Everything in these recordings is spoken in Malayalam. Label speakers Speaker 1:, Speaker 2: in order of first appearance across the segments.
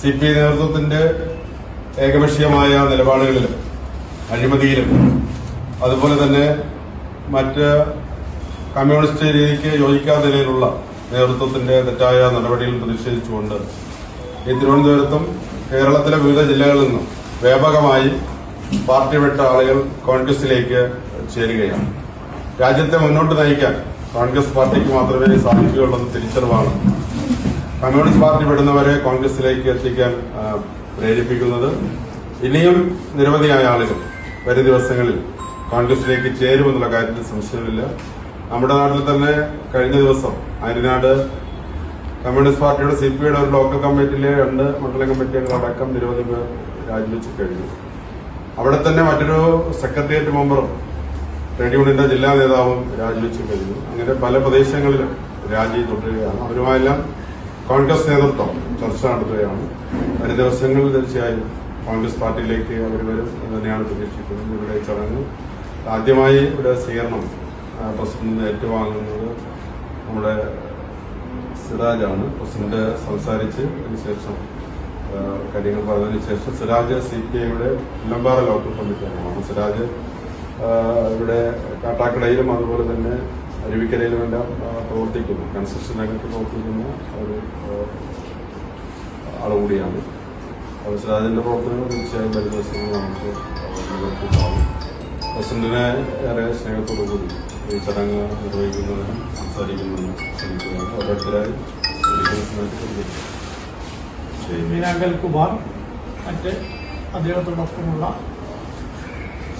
Speaker 1: സി പി ഐ നേതൃത്വത്തിന്റെ ഏകപക്ഷീയമായ നിലപാടുകളിലും അഴിമതിയിലും അതുപോലെ തന്നെ മറ്റ് കമ്മ്യൂണിസ്റ്റ് രീതിക്ക് യോജിക്കാത്ത നിലയിലുള്ള നേതൃത്വത്തിന്റെ തെറ്റായ നടപടിയിൽ പ്രതിഷേധിച്ചുകൊണ്ട് ഈ തിരുവനന്തപുരത്തും കേരളത്തിലെ വിവിധ ജില്ലകളിൽ നിന്നും വ്യാപകമായി പാർട്ടി വിട്ട ആളുകൾ കോൺഗ്രസിലേക്ക് ചേരുകയാണ്. രാജ്യത്തെ മുന്നോട്ട് നയിക്കാൻ കോൺഗ്രസ് പാർട്ടിക്ക് മാത്രമേ സാധിക്കുകയുള്ളൂ എന്ന തിരിച്ചറിവാണ് കമ്മ്യൂണിസ്റ്റ് പാർട്ടി വിടുന്നവരെ കോൺഗ്രസിലേക്ക് എത്തിക്കാൻ പ്രേരിപ്പിക്കുന്നത് ഇനിയും നിരവധിയായ ആളുകൾ വരും ദിവസങ്ങളിൽ കോൺഗ്രസിലേക്ക് ചേരുമെന്നുള്ള കാര്യത്തിൽ സംശയമില്ല. നമ്മുടെ നാട്ടിൽ തന്നെ കഴിഞ്ഞ ദിവസം അരിനാട് കമ്മ്യൂണിസ്റ്റ് പാർട്ടിയുടെ സി പി ഐയുടെ ഒരു ലോക്കൽ കമ്മിറ്റിയിലെ രണ്ട് മണ്ഡലം കമ്മിറ്റികളടക്കം നിരവധി പേർ രാജിവെച്ച് കഴിഞ്ഞു. അവിടെ തന്നെ മറ്റൊരു സെക്രട്ടേറിയറ്റ് മെമ്പറും ട്രേഡ് യൂണിയന്റെ ജില്ലാ നേതാവും രാജിവെച്ച് കഴിഞ്ഞു. അങ്ങനെ പല പ്രദേശങ്ങളിലും രാജി തുടരുകയാണ്. അവരുമായെല്ലാം കോൺഗ്രസ് നേതൃത്വം ചർച്ച നടത്തുകയാണ്. വരും ദിവസങ്ങളിൽ തീർച്ചയായും കോൺഗ്രസ് പാർട്ടിയിലേക്ക് അവർ വരും എന്ന് തന്നെയാണ് പ്രതീക്ഷിക്കുന്നത്. ഇവിടെ ചടങ്ങ് ആദ്യമായി ഇവിടെ സ്വീകരണം പ്രസിഡന്റ് ഏറ്റുവാങ്ങുന്നത് നമ്മുടെ സിറാജാണ്. പ്രസിഡന്റ് സംസാരിച്ച് അതിനുശേഷം കാര്യങ്ങൾ പറഞ്ഞതിന് ശേഷം സിറാജ് സി പി ഐയുടെ ഇല്ലമ്പാറ ലോക്കൽ കമ്മിറ്റി അംഗമാണ് സിറാജ് ഇവിടെ കാട്ടാക്കടയിലും അതുപോലെ തന്നെ അരുവിക്കരയിലും എല്ലാം പ്രവർത്തിക്കുന്നു. കൺസ്ട്രക്ഷൻ രംഗത്ത് പ്രവർത്തിക്കുന്ന ഒരു ആൾ കൂടിയാണ്. സിറാജിന്റെ പ്രവർത്തനങ്ങൾ തീർച്ചയായും വരുന്ന ദിവസങ്ങൾ നമുക്ക് പ്രസിഡന്റിനെ ഏറെ സ്നേഹത്തോടു കൂടി ഈ ചടങ്ങ് നിർവഹിക്കുന്നതിനും സംസാരിക്കുന്നതിനും ശ്രമിക്കുകയാണ് ഓരോരുത്തരായി
Speaker 2: മീനാങ്കൽ കുമാർ മറ്റ് അദ്ദേഹത്തോടൊപ്പമുള്ള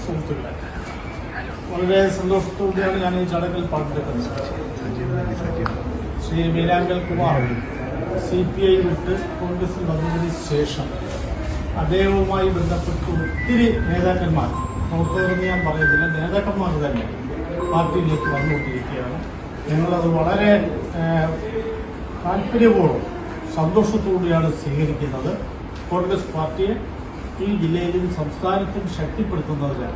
Speaker 2: സുഹൃത്തുക്കളെ. വളരെ സന്തോഷത്തോടെയാണ് ഞാൻ ഈ ചടങ്ങിൽ പങ്കെടുക്കുന്നത്. Shri Meenankal Kumar C P I വിട്ട് കോൺഗ്രസിൽ വന്നതിന് ശേഷം അദ്ദേഹവുമായി ബന്ധപ്പെട്ട് ഒത്തിരി നേതാക്കന്മാർ പ്രവർത്തകരെന്ന് ഞാൻ പറയുന്നില്ല നേതാക്കന്മാർ തന്നെ പാർട്ടിയിലേക്ക് വന്നുകൊണ്ടിരിക്കുകയാണ്. ഞങ്ങളത് വളരെ താല്പര്യപൂർവം സന്തോഷത്തോടെയാണ് സ്വീകരിക്കുന്നത്. കോൺഗ്രസ് പാർട്ടിയെ ഈ ജില്ലയിലും സംസ്ഥാനത്തും ശക്തിപ്പെടുത്തുന്നതിന്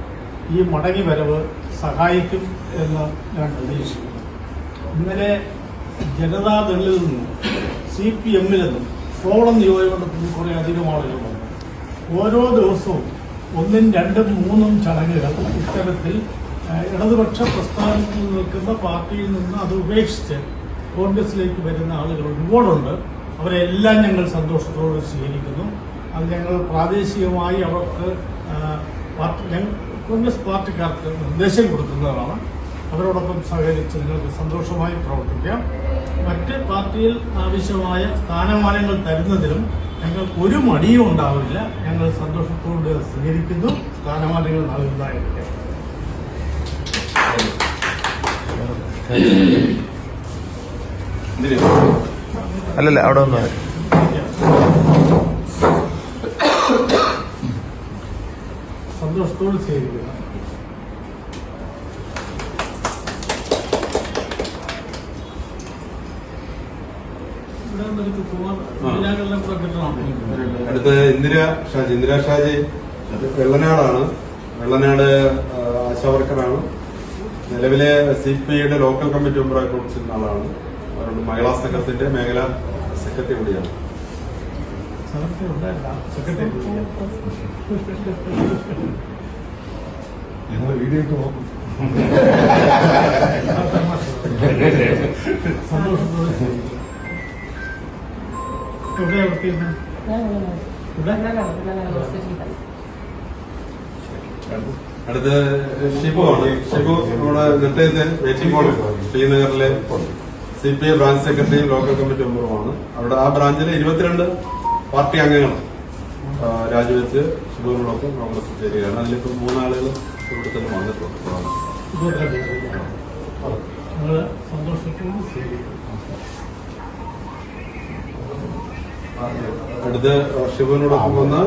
Speaker 2: ഈ മടങ്ങി വരവ് സഹായിക്കും എന്ന് ഞാൻ പ്രതീക്ഷിക്കുന്നു. ഇന്നലെ ജനതാദളിൽ നിന്നും സി പി എമ്മിൽ നിന്നും കോളം നിയോജകമണ്ഡലത്തിൽ കുറെ അധികം ആളുകൾ വന്നു. ഓരോ ദിവസവും ഒന്നും രണ്ടും മൂന്നും ചടങ്ങുകൾ ഇത്തരത്തിൽ ഇടതുപക്ഷ പ്രസ്ഥാനത്തിൽ നിൽക്കുന്ന പാർട്ടിയിൽ നിന്ന് അത് ഉപേക്ഷിച്ച് കോൺഗ്രസിലേക്ക് വരുന്ന ആളുകൾ ഒരുപാടുണ്ട്. അവരെല്ലാം ഞങ്ങൾ സന്തോഷത്തോടെ സ്വീകരിക്കുന്നു. അത് ഞങ്ങൾ പ്രാദേശികമായി അവർക്ക് പാർട്ടി കോൺഗ്രസ് പാർട്ടിക്കാർക്ക് നിർദ്ദേശം കൊടുക്കുന്നവരാണ്. അവരോടൊപ്പം സഹകരിച്ച് നിങ്ങൾക്ക് സന്തോഷമായി പ്രവർത്തിക്കാം. മറ്റ് പാർട്ടിയിൽ ആവശ്യമായ സ്ഥാനമാനങ്ങൾ തരുന്നതിലും ഞങ്ങൾക്ക് ഒരു മടിയും ഉണ്ടാവില്ല. ഞങ്ങൾ സന്തോഷത്തോട് സ്വീകരിക്കുന്നു സ്ഥാനമാനങ്ങൾ നൽകുന്നതായിരിക്കും?
Speaker 3: അല്ലല്ല അവിടെ ഒന്ന്
Speaker 2: സന്തോഷത്തോട് സ്വീകരിക്കുക
Speaker 1: അടുത്ത് ഇന്ദിര ഷാജി. ഇന്ദിര ഷാജി വെള്ളനാടാണ്. വെള്ളനാട് ആശാവർക്കറാണ്. നിലവിലെ സി പി ഐയുടെ ലോക്കൽ കമ്മിറ്റി മെമ്പറായി കുറിച്ചിരുന്ന ആളാണ്. അവരുടെ മഹിളാ സംഘത്തിന്റെ മേഖല സെക്രട്ടറി കൂടിയാണ്.
Speaker 2: ഉണ്ടായില്ല സെക്രട്ടറി
Speaker 4: ഞങ്ങൾ വീഡിയോ ഇട്ട് നോക്കും
Speaker 2: സന്തോഷത്തോടെ സ്വീകരിക്കുക. എവിടെയാ
Speaker 1: അടുത്ത ഷിബു ആണ്. ഷിബു നമ്മുടെ നിർദ്ദേശത്തെ വെയിറ്റിംഗ് ഹോൾ ശ്രീനഗറിലെ സി പി ഐ ബ്രാഞ്ച് സെക്രട്ടറിയും ലോക്കൽ കമ്മിറ്റി മെമ്പറുമാണ് അവിടെ ആ ബ്രാഞ്ചിലെ ഇരുപത്തിരണ്ട് പാർട്ടി അംഗങ്ങൾ രാജിവെച്ച് ഷിബുവിനോടൊപ്പം കോൺഗ്രസ് ചേരുകയാണ്. അതിലിപ്പോൾ മൂന്നാളുകൾ ഇവിടെ തന്നെ വന്നിട്ടുണ്ട് അടുത്ത ശിവനോടൊപ്പം വന്ന്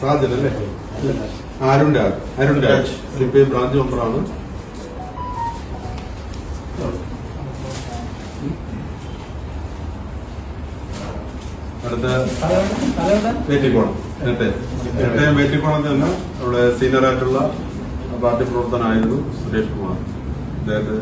Speaker 1: സാജൻ അല്ലേ? Arun Raj. Arun Raj C P I branch മെമ്പറാണ്. അടുത്ത വേറ്റിക്കോണം വേറ്റിക്കോണത്ത് തന്നെ അവിടെ സീനിയറായിട്ടുള്ള പാർട്ടി പ്രവർത്തനായിരുന്നു സുരേഷ് കുമാർ. അദ്ദേഹത്തെ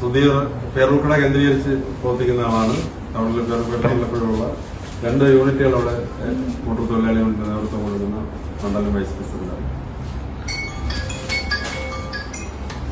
Speaker 1: സുധീർ പേർക്കട കേന്ദ്രീകരിച്ച് പ്രവർത്തിക്കുന്ന ആളാണ്. ടൗണിലെ പേരൂർക്കടയിലെപ്പോഴുള്ള രണ്ട് യൂണിറ്റുകൾ അവിടെ ഏഹ്, തൊഴിലാളികളുടെ നേതൃത്വം കൊടുക്കുന്ന മണ്ഡലം വൈസ് പ്രസിഡന്റാണ്